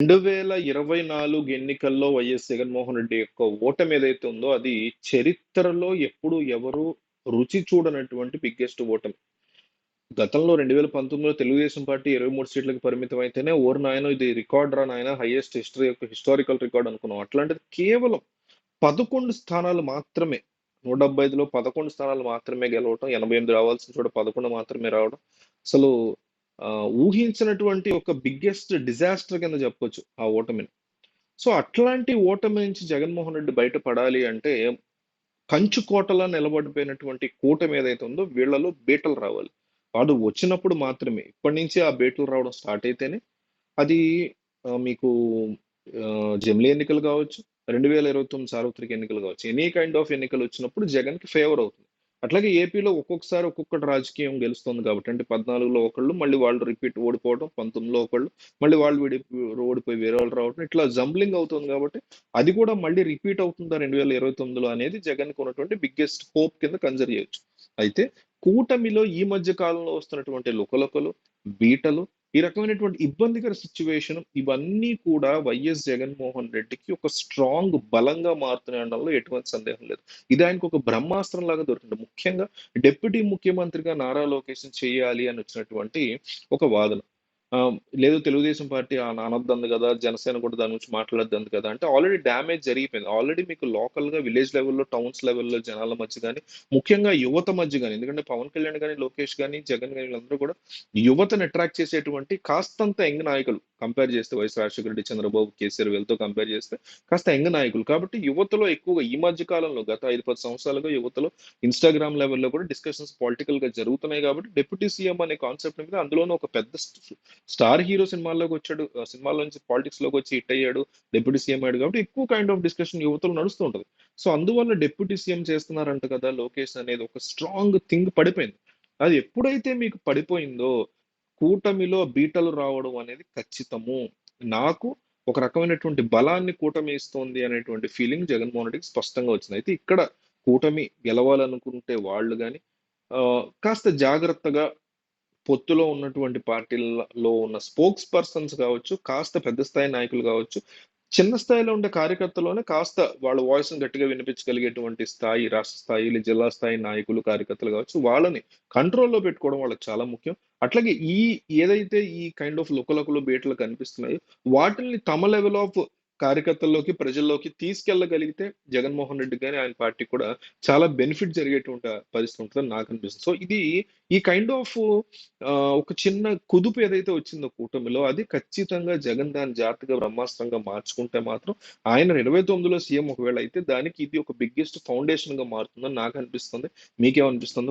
2024 ఎన్నికల్లో వైఎస్ జగన్మోహన్ రెడ్డి యొక్క ఓటమి ఏదైతే ఉందో అది చరిత్రలో ఎప్పుడు ఎవరు రుచి చూడనటువంటి బిగ్గెస్ట్ ఓటమి. గతంలో 2019లో తెలుగుదేశం పార్టీ 23 సీట్లకు పరిమితం అయితేనే ఓరు నాయన ఇది రికార్డ్ రా నాయన హైయెస్ట్ హిస్టరీ యొక్క హిస్టారికల్ రికార్డ్ అనుకున్నాం. అట్లాంటిది కేవలం 11 స్థానాలు మాత్రమే 175లో 11 స్థానాలు మాత్రమే గెలవటం. 88 రావాల్సిన చోట 11 మాత్రమే రావడం. అసలు ఊహించినటువంటి ఒక బిగ్గెస్ట్ డిజాస్టర్ కింద చెప్పొచ్చు ఆ ఓటమిని. సో, అట్లాంటి ఓటమి నుంచి జగన్మోహన్ రెడ్డి బయటపడాలి అంటే కంచు కోటలా నిలబడిపోయినటువంటి కూటమి ఏదైతే ఉందో వీళ్ళలో బీటలు రావాలి. వాడు వచ్చినప్పుడు మాత్రమే ఇప్పటి నుంచి ఆ బీటలు రావడం స్టార్ట్ అయితేనే అది మీకు జమిలీ ఎన్నికలు కావచ్చు, 2029 సార్వత్రిక ఎన్నికలు కావచ్చు. ఎనీ కైండ్ ఆఫ్ ఎన్నికలు వచ్చినప్పుడు జగన్‌కి ఫేవర్ అవుతుంది. అట్లాగే ఏపీలో ఒక్కొక్కసారి ఒక్కొక్కటి రాజకీయం గెలుస్తుంది కాబట్టి అంటే 14లో ఒకళ్ళు మళ్ళీ వాళ్ళు రిపీట్ ఓడిపోవడం, 19లో ఒకళ్ళు మళ్ళీ వాళ్ళు విడి ఓడిపోయి వేరే వాళ్ళు రావడం ఇట్లా జంబ్లింగ్ అవుతుంది కాబట్టి అది కూడా మళ్ళీ రిపీట్ అవుతుందా 2029లో అనేది జగన్‌కి ఉన్నటువంటి బిగ్గెస్ట్ హోప్ కింద కన్సిడర్ చేయొచ్చు. అయితే కూటమిలో ఈ మధ్య కాలంలో వస్తున్నటువంటి లుకలుకలు, బీటలు ఈ రకమైనటువంటి ఇబ్బందికర సిచ్యువేషన్ ఇవన్నీ కూడా వైఎస్ జగన్మోహన్ రెడ్డికి ఒక స్ట్రాంగ్ బలంగా మారుతున్నాయి అనడంలో ఎటువంటి సందేహం లేదు. ఇది ఆయనకు ఒక బ్రహ్మాస్త్రం లాగా దొరికింది. ముఖ్యంగా డిప్యూటీ ముఖ్యమంత్రిగా నారా లోకేషన్ చేయాలి అని వచ్చినటువంటి ఒక వాదన. లేదు తెలుగుదేశం పార్టీ అనొద్దంది కదా! జనసేన కూడా దాని గురించి మాట్లాడద్దు కదా! అంటే ఆల్రెడీ డ్యామేజ్ జరిగిపోయింది. ఆల్రెడీ మీకు లోకల్‌గా విలేజ్ లెవెల్‌లో, టౌన్స్ లెవెల్‌లో జనాల మధ్య కానీ ముఖ్యంగా యువత మధ్య కానీ ఎందుకంటే పవన్ కళ్యాణ్ కానీ లోకేష్ గాని, జగన్ కానీ వీళ్ళందరూ కూడా యువతను అట్రాక్ట్ చేసేటువంటి కాస్తంత యంగ్ నాయకులు. కంపేర్ చేస్తే వైఎస్ రాజశేఖర రెడ్డి, చంద్రబాబు, కేసీఆర్ వీళ్ళతో కంపేర్ చేస్తే కాస్త యంగ్ నాయకులు. కాబట్టి యువతలో ఎక్కువగా ఈ మధ్య కాలంలో గత 5, 10 సంవత్సరాలుగా యువతలో ఇన్‌స్టాగ్రామ్ లెవెల్‌లో కూడా డిస్కషన్స్ పొలిటికల్‌గా జరుగుతున్నాయి కాబట్టి డిప్యూటీ సీఎం అనే కాన్సెప్ట్ మీద అందులోనూ ఒక పెద్ద స్టార్ హీరో సినిమాల్లోకి వచ్చాడు. ఆహ్, సినిమాలో నుంచి పాలిటిక్స్‌లోకి వచ్చి హిట్ అయ్యాడు. డిప్యూటీ సీఎం అయ్యాడు కాబట్టి ఎక్కువ కైండ్ ఆఫ్ డిస్కషన్ యువతలో నడుస్తుంటది సో, అందువల్ల డిప్యూటీ సీఎం చేస్తున్నారంట కదా! లోకేష్ అనేది ఒక స్ట్రాంగ్ థింగ్ పడిపోయింది. అది ఎప్పుడైతే మీకు పడిపోయిందో కూటమిలో బీటలు రావడం అనేది ఖచ్చితము. నాకు ఒక రకమైనటువంటి బలాన్ని కూటమి ఇస్తోంది అనేటువంటి ఫీలింగ్ జగన్మోహన్ రెడ్డికి స్పష్టంగా వచ్చింది. అయితే ఇక్కడ కూటమి గెలవాలనుకుంటే వాళ్ళు కానీ కాస్త జాగ్రత్తగా పొత్తులో ఉన్నటువంటి పార్టీలలో ఉన్న స్పోక్స్ పర్సన్స్ కావచ్చు, కాస్త పెద్ద స్థాయి నాయకులు కావచ్చు, చిన్న స్థాయిలో ఉండే కార్యకర్తలోనే కాస్త వాళ్ళ వాయిస్‌ని గట్టిగా వినిపించగలిగేటువంటి స్థాయి, రాష్ట్ర స్థాయి, జిల్లా స్థాయి నాయకులు, కార్యకర్తలు కావచ్చు, వాళ్ళని కంట్రోల్‌లో పెట్టుకోవడం వాళ్ళకి చాలా ముఖ్యం. అట్లాగే ఈ ఏదైతే ఈ కైండ్ ఆఫ్ లుకలకులు బీటలు కనిపిస్తున్నాయో వాటిని తమ లెవెల్ ఆఫ్ కార్యకర్తల్లోకి, ప్రజల్లోకి తీసుకెళ్ళగలిగితే జగన్మోహన్ రెడ్డి కానీ ఆయన పార్టీ కూడా చాలా బెనిఫిట్ జరిగేటువంటి పరిస్థితి ఉంటుందని నాకు అనిపిస్తుంది. సో, ఇది ఈ కైండ్ ఆఫ్ ఒక చిన్న కుదుపు ఏదైతే వచ్చిందో కూటమిలో అది ఖచ్చితంగా జగన్ దాన్ని జాగ్రత్తగా బ్రహ్మాస్త్రంగా మార్చుకుంటే మాత్రం ఆయన 29లో సీఎం ఒకవేళ అయితే దానికి ఇది ఒక బిగ్గెస్ట్ ఫౌండేషన్గా మారుతుందని నాకు అనిపిస్తుంది. మీకేమనిపిస్తుంది